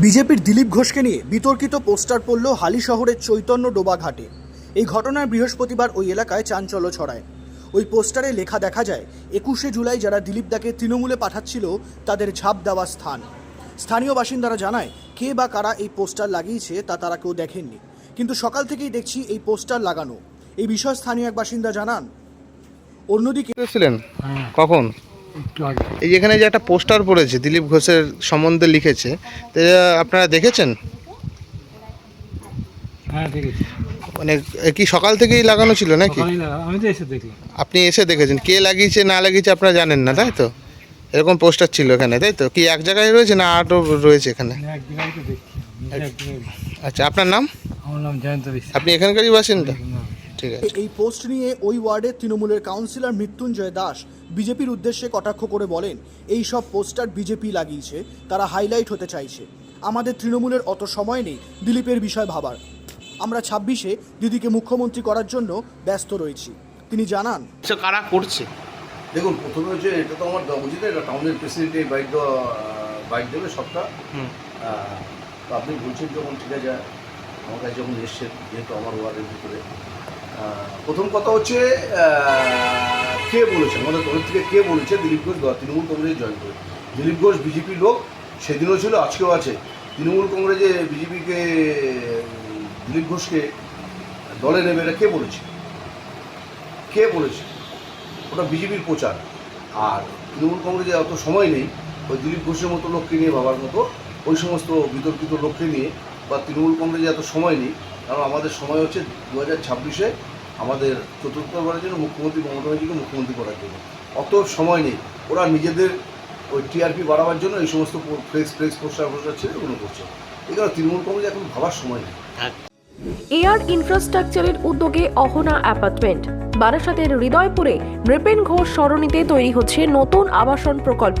বিজেপির দিলীপ ঘোষকে নিয়ে বিতর্কিত পোস্টার পড়ল হালি শহরের চৈতন্য ডোবা ঘাটে এই ঘটনায় বৃহস্পতিবার ওই এলাকায় চাঞ্চল্য ছড়ায়। ওই পোস্টারে লেখা দেখা যায় একুশে জুলাই যারা দিলীপ দাকে তৃণমূলে পাঠাচ্ছিল তাদের ঝাঁপ দেওয়া স্থান। স্থানীয় বাসিন্দারা জানায় কে বা কারা এই পোস্টার লাগিয়েছে তা তারা কেউ দেখেননি। কিন্তু সকাল থেকেই দেখছি এই পোস্টার লাগানো। এই বিষয়ে স্থানীয় এক বাসিন্দা জানান। অন্যদিকে ছিলেন? কখন? একটু আগে এই এখানে যে একটা পোস্টার পড়েছে দিলীপ ঘোষের সম্বন্ধে লিখেছে তো এটা আপনারা দেখেছেন? হ্যাঁ মানে কি সকাল থেকেই লাগানো ছিল নাকি? আমি তো এসে দেখলাম। আপনি এসে দেখেছেন। কে লাগিয়েছে না লাগিয়েছে আপনারা জানেন না তাই তো? এরকম পোস্টার ছিল এখানে তাই তো? কি এক জায়গায় রয়েছে না আরও রয়েছে এখানে? আচ্ছা আপনার নাম? আমার নাম জয়ন্ত আপনি এখানকারই বাসিন্দা? ঠিক আছে। এই পোস্ট নিয়ে ওই ওয়ার্ডের তৃণমূলের কাউন্সিলর মৃত্যুঞ্জয় দাস বিজেপির উদ্দেশ্যে কটাক্ষ করে বলেন এই সব পোস্টার বিজেপি লাগিয়েছে তারা হাইলাইট হতে চাইছে। আমাদের তৃণমূলের অত সময় নেই দিলীপের বিষয় ভাবার। আমরা ছাব্বিশে দিদিকে মুখ্যমন্ত্রী করার জন্য ব্যস্ত রয়েছি। তিনি জানান কারা করছে? দেখুন প্রথমে হচ্ছে এটা তো আমার দেওয়া উচিত এটা টাউনের প্রেসিডেন্ট এই বাইক দেওয়া বাইক দেবে সবটা। তো আপনি বলছেন যখন ঠিক আছে আমার কাছে যখন এসছেন যেহেতু আমার ওয়ার্ডের ভিতরে। প্রথম কথা হচ্ছে কে বলেছে? আমাদের তরফ থেকে কে বলেছে? দিলীপ ঘোষ তৃণমূল কংগ্রেস জয়েন করে। দিলীপ ঘোষ বিজেপির লোক, সেদিনও ছিল, আজকেও আছে। তৃণমূল কংগ্রেসে বিজেপিকে দিলীপ ঘোষকে দলে নেবে, এটা কে বলেছে? কে বলেছে? ওটা বিজেপির প্রচার। আর তৃণমূল কংগ্রেসে অত সময় নেই, ওই দিলীপ ঘোষের মতো লোককে নিয়ে ভাবার মতো। ওই সমস্ত বিতর্কিত লোককে নিয়ে বা তৃণমূল কংগ্রেসে এত সময় নেই কারণ আমাদের সময় হচ্ছে দু হাজার ছাব্বিশে আমাদের চতুর্থবারের জন্য মুখ্যমন্ত্রী মমতা ব্যানার্জিকে মুখ্যমন্ত্রী করার জন্য। অত সময় নেই। ওরা নিজেদের ওই টিআরপি বাড়াবার জন্য এই সমস্ত ফ্লেক্স ফ্লেক্স পোস্টার পোস্টার ছেড়ে ওগুলো করছে। কারণে তৃণমূল কংগ্রেস এখন ভাবার সময় নেই। এয়ার ইনফ্রাস্ট্রাকচারের উদ্যোগে অহনা অ্যাপার্টমেন্ট বারাসাতের হৃদয়পুরে নৃপেন ঘোষ সরণিতে তৈরি হচ্ছে নতুন আবাসন প্রকল্প।